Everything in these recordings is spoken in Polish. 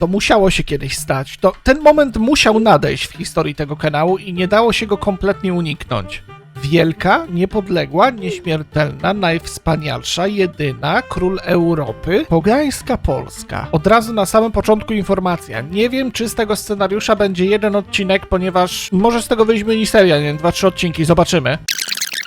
To musiało się kiedyś stać. To ten moment musiał nadejść w historii tego kanału i nie dało się go kompletnie uniknąć. Wielka, niepodległa, nieśmiertelna, najwspanialsza, jedyna, król Europy, pogańska Polska. Od razu na samym początku informacja. Nie wiem, czy z tego scenariusza będzie jeden odcinek, ponieważ może z tego wyjść miniseria, nie dwa, trzy odcinki, zobaczymy.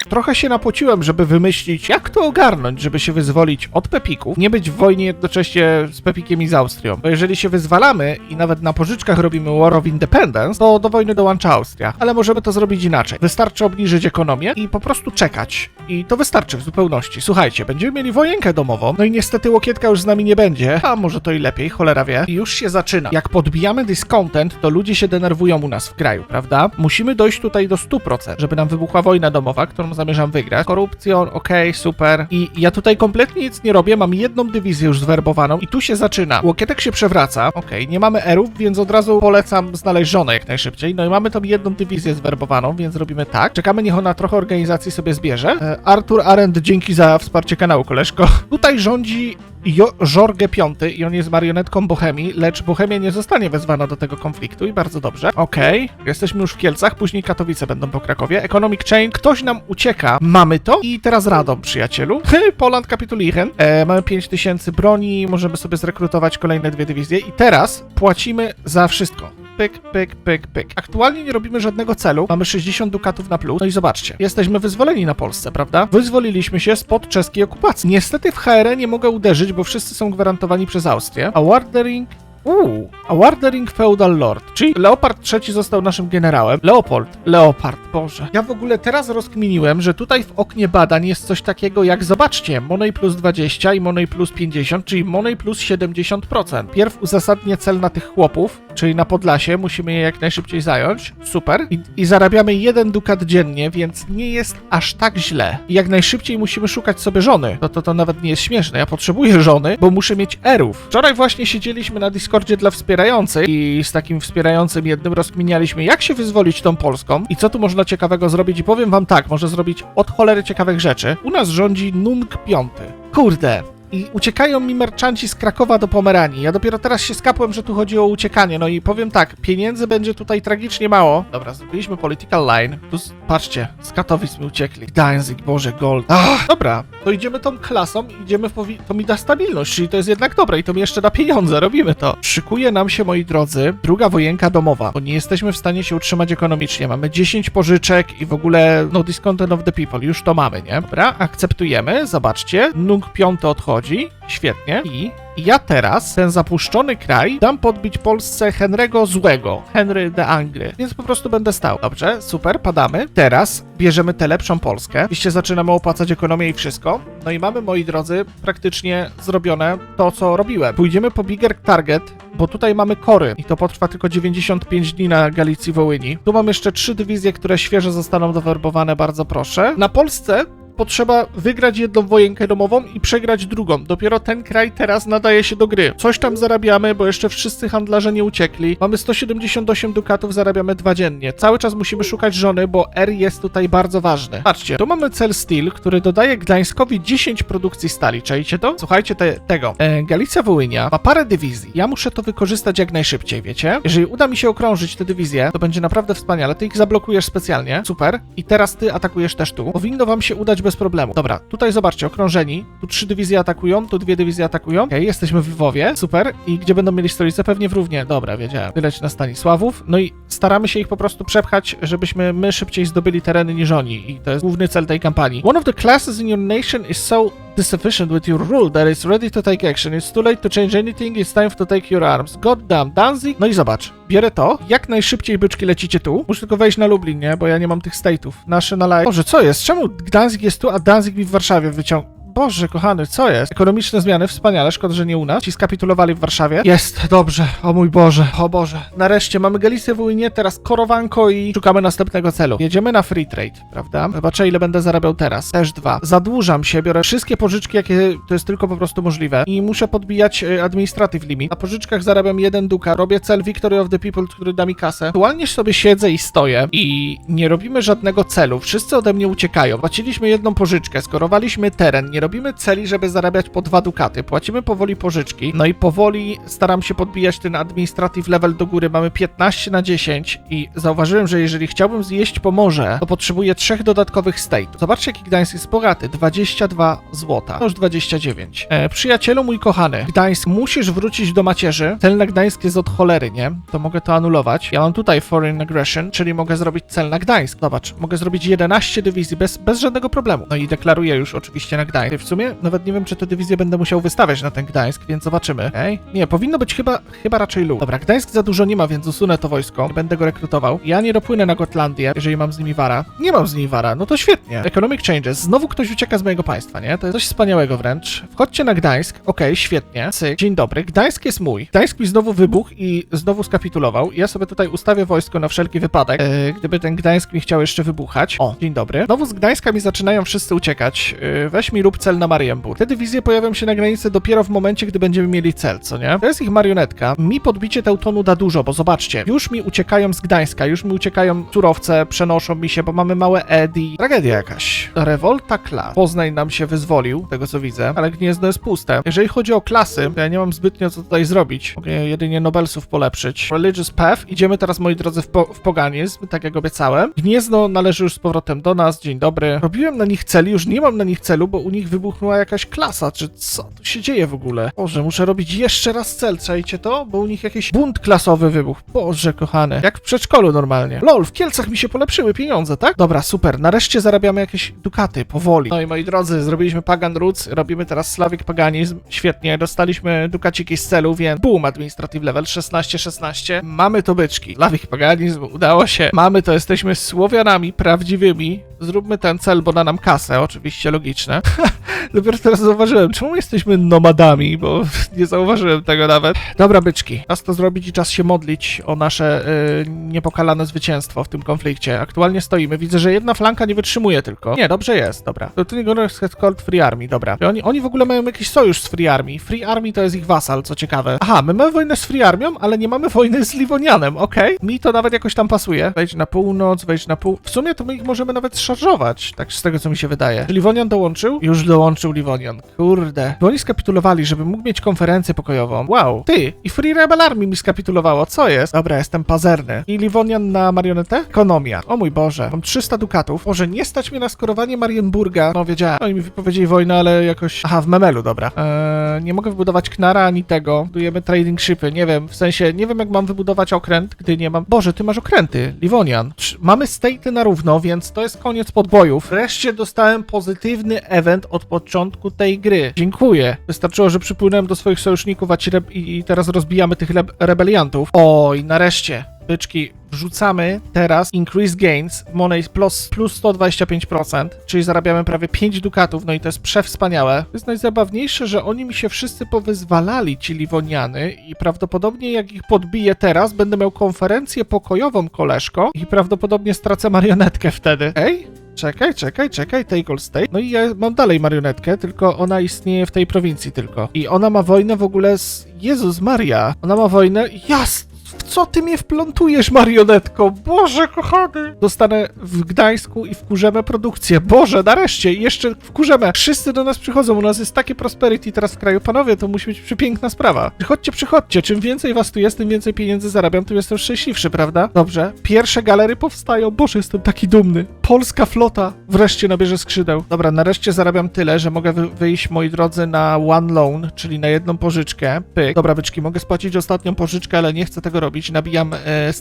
Trochę się napociłem, żeby wymyślić, jak to ogarnąć, żeby się wyzwolić od Pepików, nie być w wojnie jednocześnie z Pepikiem i z Austrią. Bo jeżeli się wyzwalamy i nawet na pożyczkach robimy War of Independence, to do wojny dołącza Austria. Ale możemy to zrobić inaczej. Wystarczy obniżyć ekonomię i po prostu czekać. I to wystarczy w zupełności. Słuchajcie, będziemy mieli wojenkę domową, no i niestety Łokietka już z nami nie będzie, a może to i lepiej, cholera wie. I już się zaczyna. Jak podbijamy discontent, to ludzie się denerwują u nas w kraju, prawda? Musimy dojść tutaj do 100%, żeby nam wybuchła wojna domowa, którą zamierzam wygrać. Korupcją, okej, super. I ja tutaj kompletnie nic nie robię, mam jedną dywizję już zwerbowaną i tu się zaczyna. Łokietek się przewraca, okej, nie mamy erów, więc od razu polecam znaleźć żonę jak najszybciej. No i mamy tą jedną dywizję zwerbowaną, więc robimy tak. Czekamy, niech ona trochę organizacji sobie zbierze. E, Artur Arendt, dzięki za wsparcie kanału, koleżko. Tutaj rządzi jo Jorge V i on jest marionetką Bohemii, lecz Bohemia nie zostanie wezwana do tego konfliktu i bardzo dobrze. Okej, jesteśmy już w Kielcach, później Katowice będą po Krakowie. Economic Chain, ktoś nam ucieka, mamy to i teraz Radom, przyjacielu. Poland Kapitulichen, e, mamy 5000 broni, możemy sobie zrekrutować kolejne dwie dywizje i teraz płacimy za wszystko. Pyk, pyk, pyk, pyk. Aktualnie nie robimy żadnego celu. Mamy 60 dukatów na plus. No i zobaczcie, jesteśmy wyzwoleni na Polsce, prawda? Wyzwoliliśmy się spod czeskiej okupacji. Niestety w HR nie mogę uderzyć, bo wszyscy są gwarantowani przez Austrię. A Wardering Uuu, a Wardering Feudal Lord, czyli Leopard III został naszym generałem. Leopold, Leopard, Boże. Ja w ogóle teraz rozkminiłem, że tutaj w oknie badań jest coś takiego jak, zobaczcie, Money plus 20 i Money plus 50, czyli Money plus 70%. Pierw uzasadnię cel na tych chłopów, czyli na Podlasie, musimy je jak najszybciej zająć. Super. I, i zarabiamy jeden dukat dziennie, więc nie jest aż tak źle. I jak najszybciej musimy szukać sobie żony. To, to to nawet nie jest śmieszne. Ja potrzebuję żony, bo muszę mieć erów. Wczoraj właśnie siedzieliśmy na Discordzie dla wspierających i z takim wspierającym jednym rozkminialiśmy, jak się wyzwolić tą Polską i co tu można ciekawego zrobić. I powiem wam tak, może zrobić od cholery ciekawych rzeczy. U nas rządzi Nung V. Kurde, i uciekają mi merchanci z Krakowa do Pomeranii. Ja dopiero teraz się skapłem, że tu chodzi o uciekanie. No i powiem tak, pieniędzy będzie tutaj tragicznie mało. Dobra, zrobiliśmy political line. Tu, patrzcie, z Katowic mi uciekli. Gdańsk, Boże, Gold. Ach, dobra, to idziemy tą klasą, idziemy w powi- to mi da stabilność, czyli to jest jednak dobre i to mi jeszcze da pieniądze, robimy to. Szykuje nam się, moi drodzy, druga wojenka domowa, bo nie jesteśmy w stanie się utrzymać ekonomicznie. Mamy 10 pożyczek i w ogóle no discontent of the people, już to mamy, nie? Dobra, akceptujemy, zobaczcie, Nung piąty odchodzi, świetnie i ja teraz, ten zapuszczony kraj, dam podbić Polsce Henry'ego Złego, Henry de Angry, więc po prostu będę stał. Dobrze, super, padamy. Teraz bierzemy tę lepszą Polskę. Oczywiście zaczynamy opłacać ekonomię i wszystko. No i mamy, moi drodzy, praktycznie zrobione to, co robiłem. Pójdziemy po bigger target, bo tutaj mamy kory i to potrwa tylko 95 dni na Galicji Wołyni. Tu mam jeszcze trzy dywizje, które świeżo zostaną dowerbowane, bardzo proszę. Na Polsce potrzeba wygrać jedną wojenkę domową i przegrać drugą. Dopiero ten kraj teraz nadaje się do gry. Coś tam zarabiamy, bo jeszcze wszyscy handlarze nie uciekli. Mamy 178 dukatów, zarabiamy dwa dziennie. Cały czas musimy szukać żony, bo R jest tutaj bardzo ważny. Patrzcie, tu mamy cel Steel, który dodaje Gdańskowi 10 produkcji stali. Czajcie to? Słuchajcie te, tego. E, Galicja Wołynia ma parę dywizji. Ja muszę to wykorzystać jak najszybciej, wiecie? Jeżeli uda mi się okrążyć te dywizje, to będzie naprawdę wspaniale. Ty ich zablokujesz specjalnie. Super. I teraz ty atakujesz też tu. Powinno wam się udać bez problemu. Dobra, tutaj zobaczcie, okrążeni. Tu trzy dywizje atakują, tu dwie dywizje atakują. Okej, jesteśmy w Lwowie. Super. I gdzie będą mieli stolicę? Pewnie w Równie. Dobra, wiedziałem. Wyleć na Stanisławów. No i staramy się ich po prostu przepchać, żebyśmy my szybciej zdobyli tereny niż oni. I to jest główny cel tej kampanii. One of the classes in your nation is so insufficient with your rule that is ready to take action. It's too late to change anything. It's time to take your arms. God damn, Danzig. No i zobacz. Bierę to. Jak najszybciej byczki lecicie tu. Muszę tylko wejść na Lublin, nie? Bo ja nie mam tych state'ów. Nasze na live. Boże, co jest? Czemu Gdańsk jest tu, a Danzig mi w Warszawie wyciąga? Boże, kochany, co jest? Ekonomiczne zmiany, wspaniale, szkoda, że nie u nas. Ci skapitulowali w Warszawie. Jest, dobrze, o mój Boże, o Boże. Nareszcie mamy Galicję w Ujnie, teraz Korowanko i szukamy następnego celu. Jedziemy na free trade, prawda? Zobaczę, ile będę zarabiał teraz. Też dwa. Zadłużam się, biorę wszystkie pożyczki, jakie to jest tylko po prostu możliwe i muszę podbijać y, administrative limit. Na pożyczkach zarabiam jeden duka, robię cel Victory of the People, który da mi kasę. Aktualnie sobie siedzę i stoję i nie robimy żadnego celu. Wszyscy ode mnie uciekają. Płaciliśmy jedną pożyczkę, skorowaliśmy teren, nie robimy celi, żeby zarabiać po dwa dukaty. Płacimy powoli pożyczki, no i powoli staram się podbijać ten administrative level do góry. Mamy 15 na 10 i zauważyłem, że jeżeli chciałbym zjeść pomorze, to potrzebuję trzech dodatkowych state. Zobaczcie, jaki Gdańsk jest bogaty. 22 złota. No już 29. E, przyjacielu mój kochany, Gdańsk, musisz wrócić do macierzy. Cel na Gdańsk jest od cholery, nie? To mogę to anulować. Ja mam tutaj foreign aggression, czyli mogę zrobić cel na Gdańsk. Zobacz, mogę zrobić 11 dywizji bez, bez żadnego problemu. No i deklaruję już oczywiście na Gdańsk. W sumie nawet nie wiem, czy tę dywizję będę musiał wystawiać na ten Gdańsk, więc zobaczymy. Okej? Nie, powinno być chyba, chyba raczej lub. Dobra, Gdańsk za dużo nie ma, więc usunę to wojsko. Nie Będę go rekrutował. Ja nie dopłynę na Gotlandię, jeżeli mam z nimi wara. Nie mam z nimi wara, no to świetnie. Economic changes. Znowu ktoś ucieka z mojego państwa, nie? To jest coś wspaniałego wręcz. Wchodźcie na Gdańsk. Okej, świetnie. Cyk. Dzień dobry. Gdańsk jest mój. Gdańsk mi znowu wybuchł i znowu skapitulował. Ja sobie tutaj ustawię wojsko na wszelki wypadek, e, gdyby ten Gdańsk mi chciał jeszcze wybuchać. O, dzień dobry. Znowu z Gdańska mi zaczynają wszyscy uciekać. E, weź mi rób cel na Marienburg. Te dywizje pojawią się na granicy dopiero w momencie, gdy będziemy mieli cel, co nie? To jest ich marionetka. Mi podbicie Teutonu da dużo, bo zobaczcie, już mi uciekają z Gdańska, już mi uciekają surowce, przenoszą mi się, bo mamy małe Edi. Tragedia jakaś. Rewolta klas. Poznań nam się wyzwolił, tego co widzę, ale Gniezno jest puste. Jeżeli chodzi o klasy, to ja nie mam zbytnio co tutaj zrobić. Mogę jedynie Nobelsów polepszyć. Religious Path. Idziemy teraz, moi drodzy, w, po w poganizm, tak jak obiecałem. Gniezno należy już z powrotem do nas. Dzień dobry. Robiłem na nich celi, już nie mam na nich celu, bo u nich wybuchnęła jakaś klasa, czy co tu się dzieje w ogóle? Boże, muszę robić jeszcze raz cel, czajcie to? Bo u nich jakiś bunt klasowy wybuchł. Boże, kochany. Jak w przedszkolu normalnie. Lol, w Kielcach mi się polepszyły pieniądze, tak? Dobra, super. Nareszcie zarabiamy jakieś dukaty, powoli. No i moi drodzy, zrobiliśmy Pagan Roots, robimy teraz Slavic Paganizm. Świetnie, dostaliśmy dukaciki z celu, więc boom, administrative level 16-16. Mamy to byczki. Slavic Paganizm, udało się. Mamy to, jesteśmy Słowianami prawdziwymi. Zróbmy ten cel, bo da nam kasę, oczywiście logiczne. Dopiero teraz zauważyłem, czemu jesteśmy nomadami, bo nie zauważyłem tego nawet. Dobra, byczki, czas to zrobić i czas się modlić o nasze y, niepokalane zwycięstwo w tym konflikcie. Aktualnie stoimy, widzę, że jedna flanka nie wytrzymuje tylko. Nie, dobrze jest, dobra. To ty called Free Army, dobra. I Oni, oni w ogóle mają jakiś sojusz z Free Army. Free Army to jest ich wasal, co ciekawe. Aha, my mamy wojnę z Free Armią, ale nie mamy wojny z Livonianem, okej? Mi to nawet jakoś tam pasuje. Wejdź na północ, wejdź na pół... W sumie to my ich możemy nawet szarżować, tak z tego co mi się wydaje. Czy Livonian dołączył? Już dołączył Livonian. Kurde. Bo oni skapitulowali, żeby mógł mieć konferencję pokojową. Wow. Ty! I Free Rebel Army mi skapitulowało. Co jest? Dobra, jestem pazerny. I Livonian na marionetę? Ekonomia. O mój Boże. Mam 300 dukatów. Może nie stać mnie na skorowanie Marienburga. No wiedziałem. Oni mi wypowiedzieli wojnę, ale jakoś... Aha, w Memelu, dobra. Eee, nie mogę wybudować Knara ani tego. Budujemy trading shipy. Nie wiem, w sensie, nie wiem jak mam wybudować okręt, gdy nie mam... Boże, ty masz okręty. Livonian. Mamy staty na równo, więc to jest koniec podbojów. Wreszcie dostałem pozytywny event od początku tej gry. Dziękuję. Wystarczyło, że przypłynąłem do swoich sojuszników a ci i, i teraz rozbijamy tych rebeliantów. Oj, nareszcie. Byczki, wrzucamy teraz increase gains, money plus, plus 125%, czyli zarabiamy prawie 5 dukatów, no i to jest przewspaniałe. To jest najzabawniejsze, że oni mi się wszyscy powyzwalali, ci Liwoniany i prawdopodobnie jak ich podbiję teraz, będę miał konferencję pokojową, koleżko, i prawdopodobnie stracę marionetkę wtedy. Ej? Czekaj, czekaj, czekaj, take all state. No i ja mam dalej marionetkę, tylko ona istnieje w tej prowincji tylko. I ona ma wojnę w ogóle z... Jezus Maria! Ona ma wojnę... Jasne! W co ty mnie wplątujesz, marionetko? Boże, kochany! Dostanę w Gdańsku i wkurzemy produkcję. Boże, nareszcie! Jeszcze wkurzemy. Wszyscy do nas przychodzą. U nas jest takie prosperity teraz w kraju. Panowie, to musi być przepiękna sprawa. Przychodźcie, przychodźcie. Czym więcej was tu jest, tym więcej pieniędzy zarabiam, tym jestem szczęśliwszy, prawda? Dobrze. Pierwsze galery powstają. Boże, jestem taki dumny. Polska flota wreszcie nabierze skrzydeł. Dobra, nareszcie zarabiam tyle, że mogę wy wyjść, moi drodzy, na one loan, czyli na jedną pożyczkę. Pyk. Dobra, byczki, mogę spłacić ostatnią pożyczkę, ale nie chcę tego robić. Nabijam e,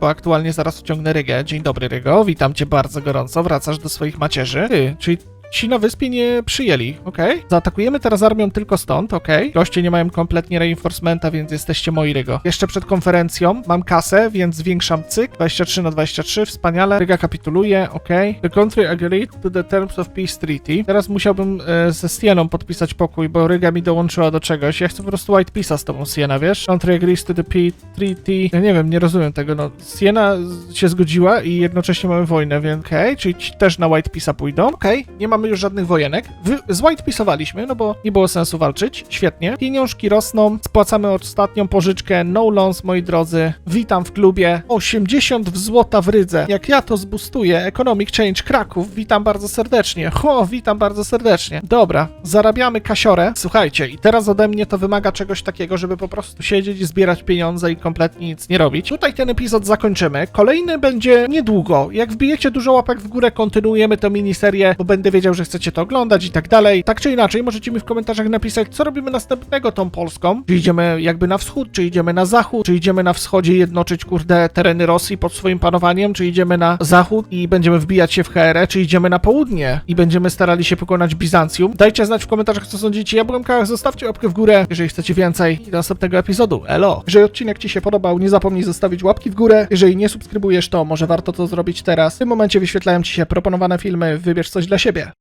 bo aktualnie zaraz uciągnę Rygę. Dzień dobry, Rygo. Witam cię bardzo gorąco. Wracasz do swoich macierzy. Ty, czyli Ci na wyspie nie przyjęli, okej? Zaatakujemy teraz armią tylko stąd, okej? Goście nie mają kompletnie reinforcementa, więc jesteście moi Rygo. Jeszcze przed konferencją mam kasę, więc zwiększam cyk. 23 na 23, wspaniale. Ryga kapituluje, okej? The country agreed to the terms of peace treaty. Teraz musiałbym e, ze Sieną podpisać pokój, bo Ryga mi dołączyła do czegoś. Ja chcę po prostu White Peace'a z tobą, Siena, wiesz? Country agrees to the peace treaty. Ja nie wiem, nie rozumiem tego, no. Siena się zgodziła i jednocześnie mamy wojnę, więc okej, czyli ci też na White Peace'a pójdą. Okej, nie ma mamy już żadnych wojenek. Z White pisowaliśmy, no bo nie było sensu walczyć. Świetnie. Pieniążki rosną, spłacamy ostatnią pożyczkę. No loans, moi drodzy. Witam w klubie. 80 w złota w rydze. Jak ja to zbustuję, Economic Change Kraków, witam bardzo serdecznie. O, witam bardzo serdecznie. Dobra, zarabiamy kasiorę. Słuchajcie, i teraz ode mnie to wymaga czegoś takiego, żeby po prostu siedzieć, zbierać pieniądze i kompletnie nic nie robić. Tutaj ten epizod zakończymy. Kolejny będzie niedługo. Jak wbijecie dużo łapek w górę, kontynuujemy tę miniserię, bo będę wiedział, że chcecie to oglądać i tak dalej. Tak czy inaczej, możecie mi w komentarzach napisać, co robimy następnego tą Polską. Czy idziemy jakby na wschód, czy idziemy na zachód, czy idziemy na wschodzie jednoczyć, kurde, tereny Rosji pod swoim panowaniem, czy idziemy na zachód i będziemy wbijać się w HR, czy idziemy na południe i będziemy starali się pokonać Bizancjum. Dajcie znać w komentarzach, co sądzicie. Ja byłem Kałach, zostawcie łapkę w górę, jeżeli chcecie więcej i do następnego epizodu. Elo! Jeżeli odcinek Ci się podobał, nie zapomnij zostawić łapki w górę. Jeżeli nie subskrybujesz, to może warto to zrobić teraz. W tym momencie wyświetlają Ci się proponowane filmy, wybierz coś dla siebie.